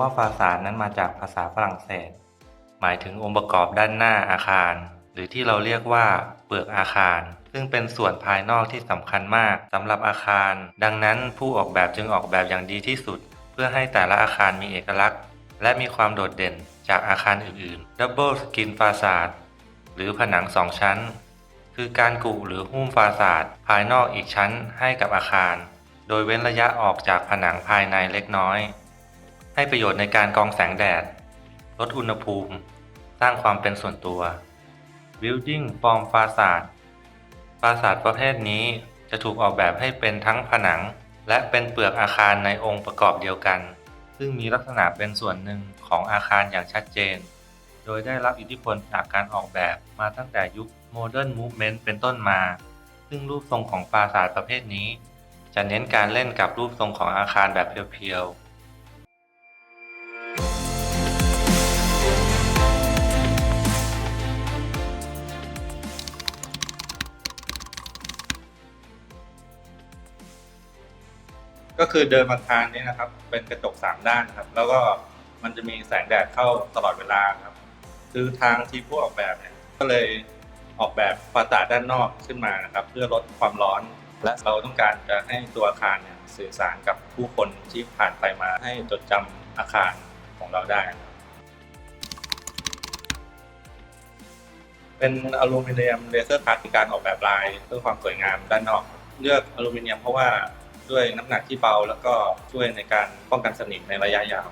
ว่าฟาซาดนั้นมาจากภาษาฝรั่งเศส หมายถึงองค์ประกอบด้านหน้าอาคาร หรือที่เราเรียกว่าเปลือกอาคาร ซึ่งเป็นส่วนภายนอกที่สำคัญมากสำหรับอาคาร ดังนั้นผู้ออกแบบจึงออกแบบอย่างดีที่สุด เพื่อให้แต่ละอาคารมีเอกลักษณ์ และมีความโดดเด่นจากอาคารอื่นๆ Double Skin Facade หรือผนังสองชั้น คือการกุหรือหุ้มฟาซาดภายนอกอีกชั้นให้กับอาคาร โดยเว้นระยะออกจากผนังภายในเล็กน้อย ให้ประโยชน์ในการกรองแสงแดด ลดอุณหภูมิ สร้างความเป็นส่วนตัว Building Form Facade ฟาซาดประเภทนี้จะถูกออกแบบให้เป็นทั้งผนัง และเป็นเปลือกอาคารในองค์ประกอบเดียวกัน ซึ่งมีลักษณะเป็นส่วนหนึ่งของอาคารอย่างชัดเจน โดยได้รับอิทธิพลจากการออกแบบมาตั้งแต่ยุค Modern Movement เป็นต้นมา ซึ่งรูปทรงของปราสาทประเภทนี้ จะเน้นการเล่นกับรูปทรงของอาคารแบบเพียวๆ ก็คือเดินอาคารนี้นะครับ เป็นกระจกสามด้านครับ แล้วก็มันจะมีแสงแดดเข้าตลอดเวลาครับ คือทางทีมผู้ออกแบบเนี่ยก็เลยออกแบบฟาสาดด้านนอกขึ้นมานะครับ เพื่อลดความร้อน และเราต้องการจะให้ตัวอาคารเนี่ยสื่อสารกับผู้คนที่ผ่านไปมาให้จดจำอาคารของเราได้ เป็นอลูมิเนียมเลเซอร์คัตการออกแบบลายเพื่อความสวยงามด้านนอก เลือกอลูมิเนียมเพราะว่า ด้วยน้ำหนักที่เบา แล้วก็ช่วยในการป้องกันสนิมในระยะยาว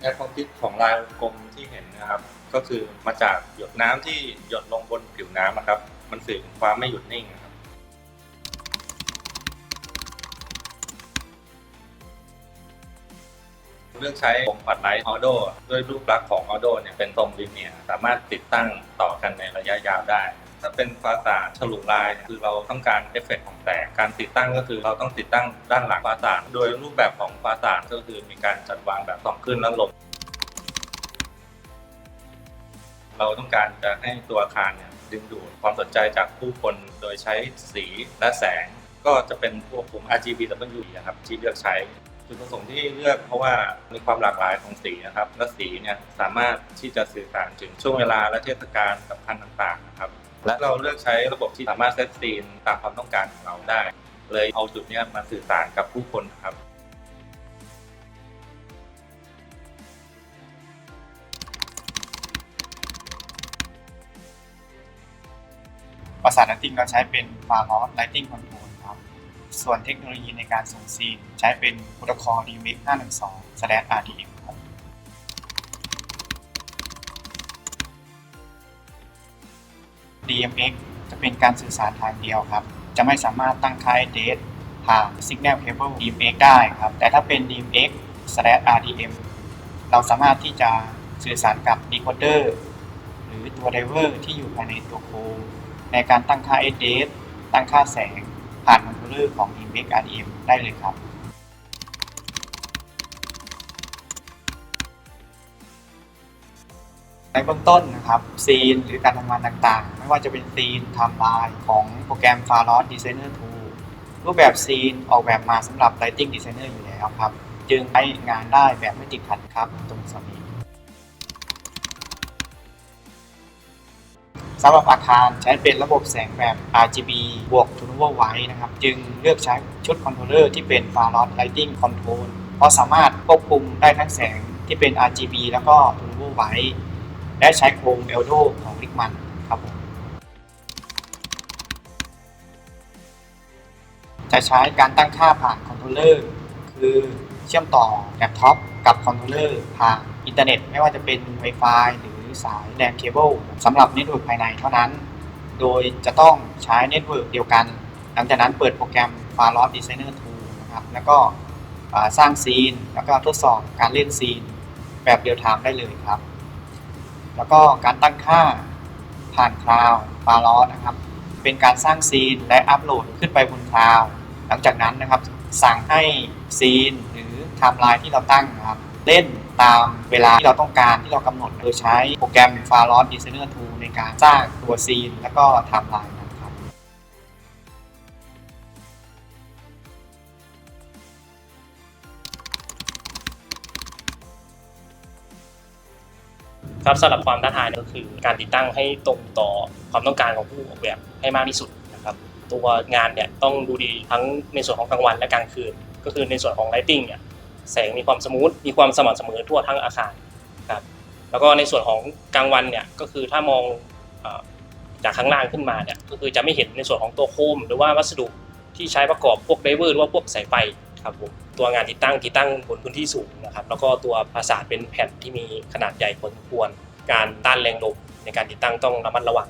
แนวความคิดของลายวงกลมที่เห็นนะครับ ก็คือมาจากหยดน้ำที่หยดลงบนผิวน้ำนะครับ มันสื่อถึงความไม่หยุดนิ่งนะครับ เลือกใช้วงปัดไลท์ออโดด้วยรูปลักษณ์ของออโดเนี่ยเป็นทรงลิเนียร์สามารถติดตั้งต่อกันในระยะยาวได้ ถ้าเป็นฟาสาดฉลุลาย คือเราต้องการเอฟเฟกต์ของแสงการติดตั้งก็คือเราต้องติดตั้งด้านหลังฟาสาดโดยรูปแบบของฟาสาดก็คือมีการจัดวางแบบสองขึ้นและลงเราต้องการจะให้ตัวอาคารเนี่ยดึงดูดความสนใจจากผู้คนโดยใช้สีและแสง ก็จะเป็นพวกกลุ่ม RGBW นะครับที่เลือกใช้จุดประสงค์ที่เลือกเพราะว่ามีความหลากหลายของสีนะครับ และสีเนี่ยสามารถที่จะสื่อสารถึงช่วงเวลาและเทศกาลสำคัญต่างๆนะครับ และเราเลือกใช้ระบบที่สามารถเซตซีนตามความต้องการของเราได้ เลยเอาจุดนี้มาสื่อสารกับผู้คนครับประสาทไลติ้งเราใช้เป็นฟาร์ลอสไลติ้งคอนโทรลครับ ส่วนเทคโนโลยีในการส่งซีนใช้เป็นโปรโตคอล DMX 512 RDM DMX จะเป็นการสื่อสารทางเดียวครับ จะไม่สามารถตั้งค่า address ผ่าน Signal Cable DMX ได้ครับ แต่ถ้าเป็น DMX RDM เราสามารถที่จะสื่อสารกับ decoder หรือตัวไดเวอร์ที่อยู่ภายในตัวโคมในการตั้งค่า address ตั้งค่าแสงผ่านคอนโทเลอร์ของ DMX RDM ได้เลยครับ ในเบื้องต้นนะครับซีนหรือการทำงานต่างๆ ไม่ว่าจะเป็นซีนไทม์ไลน์ของโปรแกรม f a r o s Designer 2รูปแบบซีนออกแบบมาสำหรับ Lighting Designer อยู่แล้วครับ จึงใช้งานได้แบบไม่ติดขัดครับตรงส่วนนี้สำหรับอาคารใช้เป็นระบบแสงแบบ RGB บวก Tunable White นะครับ จึงเลือกใช้ชุดคอนโทรลเลอร์ที่เป็น f a r o s Lighting Control เพราะสามารถควบคุมได้ทั้งแสงที่เป็น RGB แล้วก็ Tunable White และใช้โครง Eldo ของลิกมันครับผมจะใช้การตั้งค่าผ่านคอนโทรลเลอร์คือเชื่อมต่อแล็ปท็อปกับคอนโทรลเลอร์ผ่านอินเทอร์เน็ต ไม่ว่าจะเป็น Wi-Fi หรือสายแลนเคเบิลสำหรับเน็ตเวิร์กภายในเท่านั้น โดยจะต้องใช้เน็ตเวิร์กเดียวกัน หลังจากนั้นเปิดโปรแกรม f a r o s Designer 2นะครับแล้วก็สร้างซีน แล้วก็ทดสอบการเล่นซีนแบบเรียลไทม์ได้เลยครับ แล้วก็การตั้งค่าผ่านคลาวฟาร์ลอนะครับ เป็นการสร้างซีนและอัปโหลดขึ้นไปบนคลาวหลังจากนั้นนะครับ สั่งให้ซีนหรือไทม์ไลน์ที่เราตั้งนะครับเล่นตามเวลาที่เราต้องการที่เรากำหนดโดยใช้โปรแกรม f a r o s Designer 2 ในการสร้างตัวซีน แล้วก็ไทม์ไลน์ ครับสำหรับความท้าทายก็คือการติดตั้งให้ตรงต่อความต้องการของผู้ออกแบบให้มากที่สุดนะครับตัวงานเนี่ยต้องดูดีทั้งในส่วนของกลางวันและกลางคืน ก็คือในส่วนของ lighting เนี่ยแสงมีความสมูทมีความสม่ำเสมอทั่วทั้งอาคารครับแล้วก็ในส่วนของกลางวันเนี่ยก็คือถ้ามองจากข้างล่างขึ้นมาเนี่ยก็คือจะไม่เห็นในส่วนของตัวโคม หรือว่าวัสดุที่ใช้ประกอบพวกไดเวอร์หรือว่าพวกสายไฟครับผม ตัวงานติดตั้งติดตั้งบนพื้นที่สูงนะครับแล้วก็ตัวปราสาทเป็นแผ่นที่มีขนาดใหญ่พอสมควร การต้านแรงลมในการติดตั้งต้องระมัดระวัง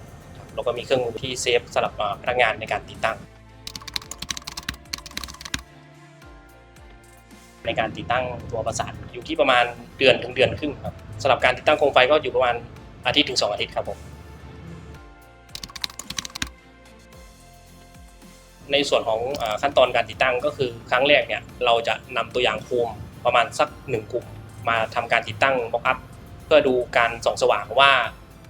แล้วก็มีเครื่องมือที่เซฟสำหรับพนักงานในการติดตั้ง ในการติดตั้งตัวประสาทอยู่ที่ประมาณเดือนถึงเดือนครึ่งครับสำหรับการติดตั้งโคมไฟก็อยู่ประมาณอาทิตย์ถึงสองอาทิตย์ครับผม ในส่วนของขั้นตอนการติดตั้งก็คือครั้งแรกเนี่ยเราจะนำตัวอย่างโคมประมาณสักหนึ่งกลุ่ม มาทำการติดตั้งม็อกอัพเพื่อดูการส่องสว่างว่า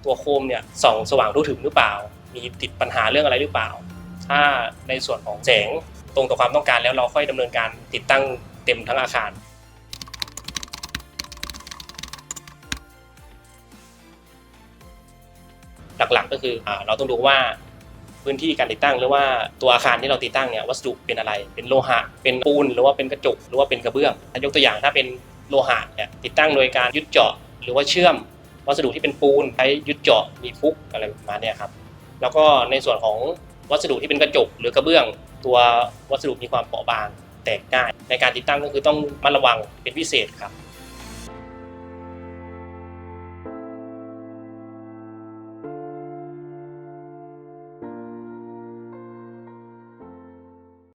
ตัวโคมเนี่ยส่องสว่างทั่วถึงหรือเปล่า มีติดปัญหาเรื่องอะไรหรือเปล่า ถ้าในส่วนของแสงตรงต่อความต้องการแล้วเราค่อยดำเนินการติดตั้งเต็มทั้งอาคารหลักๆก็คือเราต้องดูว่า พื้นที่การติดตั้ง หรือว่าตัวอาคารที่เราติดตั้งเนี่ยวัสดุเป็นอะไร เป็นโลหะ เป็นปูนหรือว่าเป็นกระจกหรือว่าเป็นกระเบื้องถ้ายกตัวอย่างถ้าเป็นโลหะเนี่ยติดตั้งโดยการยึดเจาะ หรือว่าเชื่อม วัสดุที่เป็นปูนใช้ยึดเจาะมีฟุกอะไรประมาณเนี้ยครับแล้วก็ในส่วนของวัสดุที่เป็นกระจกหรือกระเบื้อง ตัววัสดุมีความเปราะบางแตกง่ายในการติดตั้งก็คือต้องมัดระวังเป็นพิเศษครับ